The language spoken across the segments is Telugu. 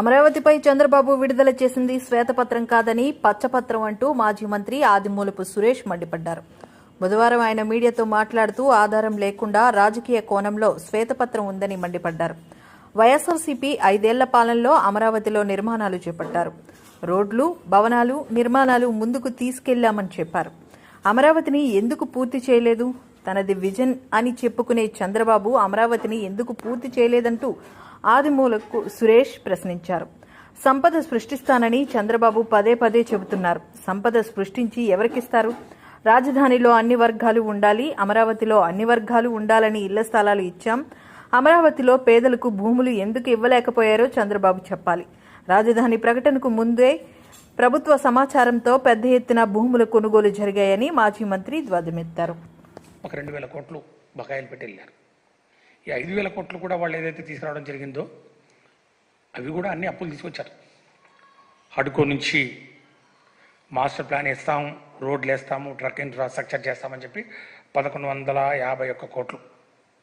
అమరావతిపై చంద్రబాబు విడుదల చేసింది శ్వేతపత్రం కాదని పచ్చపత్రం అంటూ మాజీ మంత్రి ఆదిమూలపు సురేష్ మండిపడ్డారు. బుధవారం ఆయన మీడియాతో మాట్లాడుతూ ఆధారం లేకుండా రాజకీయ కోణంలో శ్వేతపత్రం ఉందని మండిపడ్డారు. వైఎస్ఆర్సీపీ ఐదేళ్ళ పాలనలో అమరావతిలో నిర్మాణాలు చేపట్టారు. రోడ్లు భవనాలు నిర్మాణాలు ముందుకు తీసుకెళ్ళామని చెప్పారు. అమరావతిని ఎందుకు పూర్తి చేయలేదు? తనది విజన్ అని చెప్పుకునే చంద్రబాబు అమరావతిని ఎందుకు పూర్తి చేయలేదంటూ ఆదిమూలకు సురేష్ ప్రశ్నించారు. సంపద సృష్టిస్తానని చంద్రబాబు పదే పదే చెబుతున్నారు. సంపద సృష్టించి ఎవరికిస్తారు? రాజధానిలో అన్ని వర్గాలు ఉండాలి అమరావతిలో అన్ని వర్గాలు ఉండాలని ఇళ్ళ స్థలాలు ఇచ్చాం. అమరావతిలో పేదలకు భూములు ఎందుకు ఇవ్వలేకపోయారో చంద్రబాబు చెప్పాలి. రాజధాని ప్రకటనకు ముందే ప్రభుత్వ సమాచారంతో పెద్ద ఎత్తున భూముల కొనుగోలు జరిగాయని మాజీ మంత్రి ధ్వజమెత్తారు. ఒక రెండు వేల కోట్లు బకాయిలు పెట్టి వెళ్ళారు. ఈ ఐదు వేల కోట్లు కూడా వాళ్ళు ఏదైతే తీసుకురావడం జరిగిందో అవి కూడా అన్ని అప్పులు తీసుకొచ్చారు. హడ్కో నుంచి మాస్టర్ ప్లాన్ ఇస్తాము రోడ్లు వేస్తాము ట్రక్ ఇన్ఫ్రాస్ట్రక్చర్ చేస్తామని చెప్పి పదకొండు వందల యాభై ఒక్క కోట్లు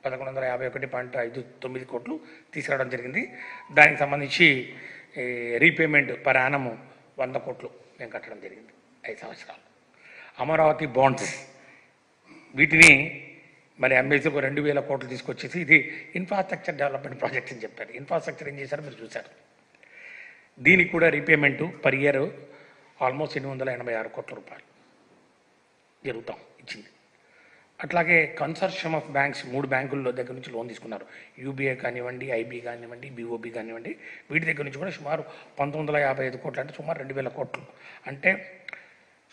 పదకొండు వందల యాభై ఒకటి పాయింట్ ఐదు తొమ్మిది కోట్లు తీసుకురావడం జరిగింది. దానికి సంబంధించి రీపేమెంట్ పర్ యానము వంద కోట్లు మేము కట్టడం జరిగింది ఐదు సంవత్సరాలు. అమరావతి బాండ్స్ వీటిని మరి అమ్మేసి ఒక రెండు వేల కోట్లు తీసుకొచ్చేసి ఇది ఇన్ఫ్రాస్ట్రక్చర్ డెవలప్మెంట్ ప్రాజెక్ట్ అని చెప్పారు. ఇన్ఫ్రాస్ట్రక్చర్ ఏం చేశారో మీరు చూశారు. దీనికి కూడా రీపేమెంటు పర్ ఇయర్ ఆల్మోస్ట్ ఎనిమిది వందల ఎనభై ఆరు కోట్ల రూపాయలు జరుగుతాం ఇచ్చింది. అట్లాగే కన్సర్షియం ఆఫ్ బ్యాంక్స్ మూడు బ్యాంకుల్లో దగ్గర నుంచి లోన్ తీసుకున్నారు. యూబీఐ కానివ్వండి ఐబీ కానివ్వండి బీఓబీ కానివ్వండి వీటి దగ్గర నుంచి కూడా సుమారు పంతొమ్మిది వందల యాభై ఐదు కోట్లు అంటే సుమారు రెండు వేల కోట్లు. అంటే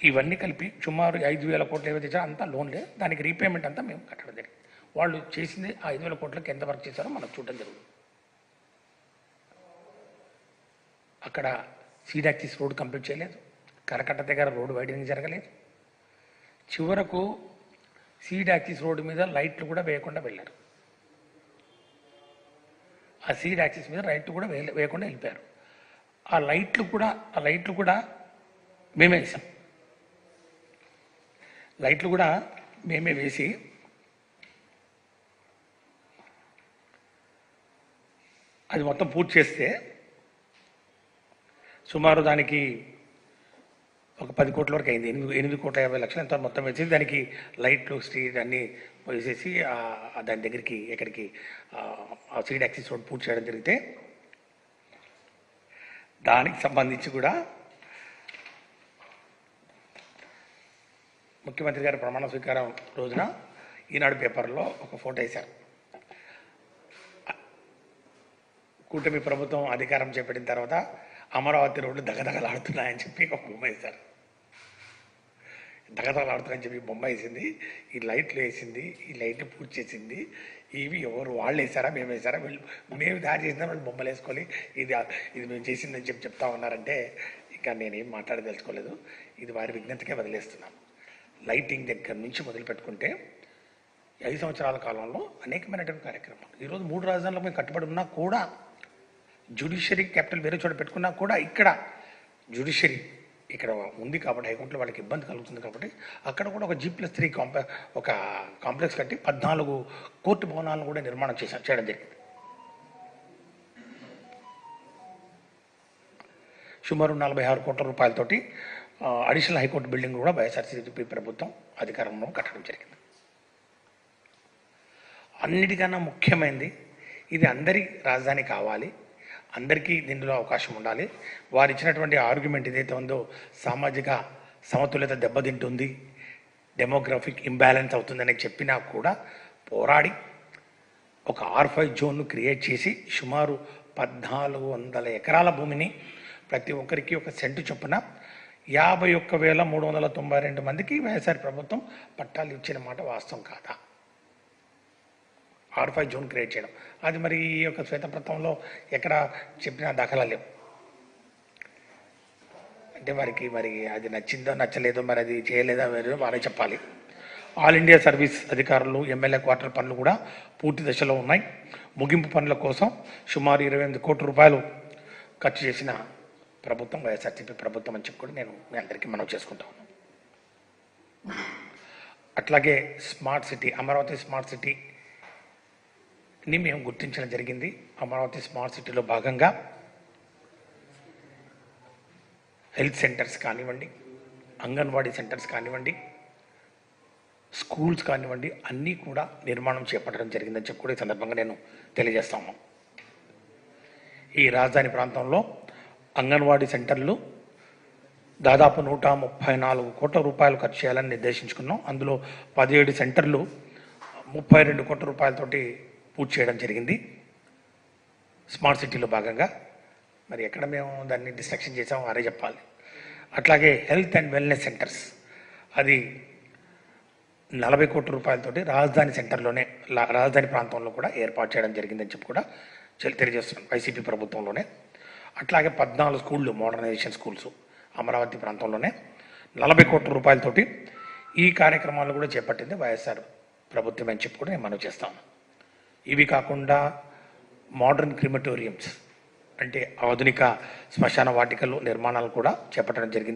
ఇవన్నీ కలిపి సుమారు ఐదు వేల కోట్లు ఏవైతే ఇచ్చారో అంతా లోన్లే దానికి రీపేమెంట్ అంతా మేము కట్టడం జరిగింది. వాళ్ళు చేసింది ఆ ఐదు వేల కోట్లకి ఎంత వర్క్ చేశారో మనం చూడడం జరుగుతుంది. అక్కడ సీడాక్సిస్ రోడ్ కంప్లీట్ చేయలేదు. కరకట్ట దగ్గర రోడ్డు వైడింగ్ జరగలేదు. చివరకు సీడాక్సిస్ రోడ్డు మీద లైట్లు కూడా వేయకుండా వెళ్ళారు. ఆ సీడ్ యాక్సిస్ మీద లైట్లు కూడా వేయకుండా వెళ్ళిపోయారు. ఆ లైట్లు కూడా ఆ లైట్లు కూడా మేమే వేసాం. లైట్లు కూడా మేమే వేసి అది మొత్తం పూర్తి చేస్తే సుమారు దానికి ఒక పది కోట్ల వరకు అయింది. ఎనిమిది ఎనిమిది కోట్ల యాభై లక్షలు ఎంత మొత్తం వేసి దానికి లైట్లు స్ట్రీట్ అన్నీ వేసేసి దాని దగ్గరికి ఎక్కడికి ఆ, సీడ్ యాక్సిస్ రోడ్ పూర్తి చేయడం జరిగితే దానికి సంబంధించి కూడా ముఖ్యమంత్రి గారి ప్రమాణ స్వీకారం రోజున ఈనాడు పేపర్లో ఒక ఫోటో వేశారు. కూటమి ప్రభుత్వం అధికారం చేపట్టిన తర్వాత అమరావతి రోడ్లు దగదగలాడుతున్నాయని చెప్పి ఒక బొమ్మ వేశారు. దగదగలాడుతున్నాయని చెప్పి బొమ్మ వేసింది. ఈ లైట్లు వేసింది. ఈ లైట్లు పూర్తి చేసింది. ఇవి ఎవరు? వాళ్ళు వేసారా మేము వేసారా వీళ్ళు మేము తయారు చేసిన వాళ్ళు బొమ్మలు వేసుకోవాలి ఇది ఇది మేము చేసిందని చెప్పి చెప్తా ఉన్నారంటే ఇంకా నేనేం మాట్లాడదలుచుకోలేదు. ఇది వారి విజ్ఞతకే వదిలేస్తున్నాను. లైటింగ్ దగ్గర నుంచి మొదలు పెట్టుకుంటే ఐదు సంవత్సరాల కాలంలో అనేకమైనటువంటి కార్యక్రమాలు. ఈరోజు మూడు రాజధానులకు మేము కట్టుబడి ఉన్నా కూడా జ్యుడిషియరీ క్యాపిటల్ వేరే చోట పెట్టుకున్నా కూడా ఇక్కడ జ్యుడిషియరీ ఇక్కడ ఉంది కాబట్టి హైకోర్టులో వాళ్ళకి ఇబ్బంది కలుగుతుంది కాబట్టి అక్కడ కూడా ఒక జీ ప్లస్ త్రీ కాంప్లె ఒక కాంప్లెక్స్ కట్టి పద్నాలుగు కోర్టు భవనాలను కూడా నిర్మాణం చేశారు చేయడం జరిగింది. సుమారు నలభై ఆరు కోట్ల రూపాయలతోటి అడిషనల్ హైకోర్టు బిల్డింగ్ కూడా వైఎస్ఆర్సీపీ ప్రభుత్వం అధికారంలో కట్టడం జరిగింది. అన్నిటికన్నా ముఖ్యమైనది ఇది అందరి రాజధాని కావాలి అందరికీ దీనిలో అవకాశం ఉండాలి. వారు ఇచ్చినటువంటి ఆర్గ్యుమెంట్ ఏదైతే ఉందో సామాజిక సమతుల్యత దెబ్బతింటుంది డెమోగ్రఫిక్ ఇంబ్యాలెన్స్ అవుతుందని చెప్పినా కూడా పోరాడి ఒక ఆర్ ఫైవ్ జోన్ను క్రియేట్ చేసి సుమారు పద్నాలుగు వందల ఎకరాల భూమిని ప్రతి ఒక్కరికి ఒక సెంటు చొప్పున యాభై ఒక్క వేల మూడు వందల తొంభై రెండు మందికి వైఎస్ఆర్ ప్రభుత్వం పట్టాలు ఇచ్చిన మాట వాస్తవం కాదా? ఆర్ ఫైవ్ జోన్ క్రియేట్ చేయడం. అది మరి ఈ యొక్క శ్వేతపత్రంలో ఎక్కడ చెప్పిన దాఖలా లేవు. అంటే వారికి మరి అది నచ్చిందో నచ్చలేదో మరి అది చేయలేదో మరి చెప్పాలి. ఆల్ ఇండియా సర్వీస్ అధికారులు ఎమ్మెల్యే క్వార్టర్ పనులు కూడా పూర్తి దశలో ఉన్నాయి. ముగింపు పనుల కోసం సుమారు ఇరవై ఎనిమిది కోట్ల రూపాయలు ఖర్చు చేసిన ప్రభుత్వం వైఎస్ఆర్సీపీ ప్రభుత్వం అని చెప్పి కూడా నేను మీ అందరికీ మనం చేసుకుంటా అట్లాగే స్మార్ట్ సిటీ అమరావతి స్మార్ట్ సిటీని మేము గుర్తించడం జరిగింది. అమరావతి స్మార్ట్ సిటీలో భాగంగా హెల్త్ సెంటర్స్ కానివ్వండి అంగన్వాడీ సెంటర్స్ కానివ్వండి స్కూల్స్ కానివ్వండి అన్నీ కూడా నిర్మాణం చేపట్టడం జరిగిందని చెప్పి కూడా ఈ సందర్భంగా నేను తెలియజేస్తాము ఈ రాజధాని ప్రాంతంలో అంగన్వాడీ సెంటర్లు దాదాపు నూట ముప్పై నాలుగు కోట్ల రూపాయలు ఖర్చు చేయాలని నిర్దేశించుకున్నాం. అందులో పదిహేడు సెంటర్లు ముప్పై రెండు కోట్ల రూపాయలతోటి పూర్తి చేయడం జరిగింది. స్మార్ట్ సిటీలో భాగంగా. మరి ఎక్కడ మేము దాన్ని డిస్ట్రక్షన్ చేసాం వారే చెప్పాలి. అట్లాగే హెల్త్ అండ్ వెల్నెస్ సెంటర్స్. అది నలభై కోట్ల రూపాయలతోటి రాజధాని సెంటర్లోనే లా- రాజధాని ప్రాంతంలో కూడా ఏర్పాటు చేయడం జరిగిందని చెప్పి కూడా తెలియజేస్తున్నాం వైసీపీ ప్రభుత్వంలోనే. అట్లాగే పద్నాలుగు స్కూళ్ళు మోడర్నైజేషన్ స్కూల్స్ అమరావతి ప్రాంతంలోనే. నలభై కోట్ల రూపాయలతోటి ఈ కార్యక్రమాలు కూడా చేపట్టింది వైఎస్ఆర్ ప్రభుత్వం అని చెప్పి కూడా నేను మనవి చేస్తాను ఇవి కాకుండా మోడర్న్ క్రిమటోరియంస్ అంటే ఆధునిక శ్మశాన వాటికలు నిర్మాణాలు కూడా చేపట్టడం జరిగింది.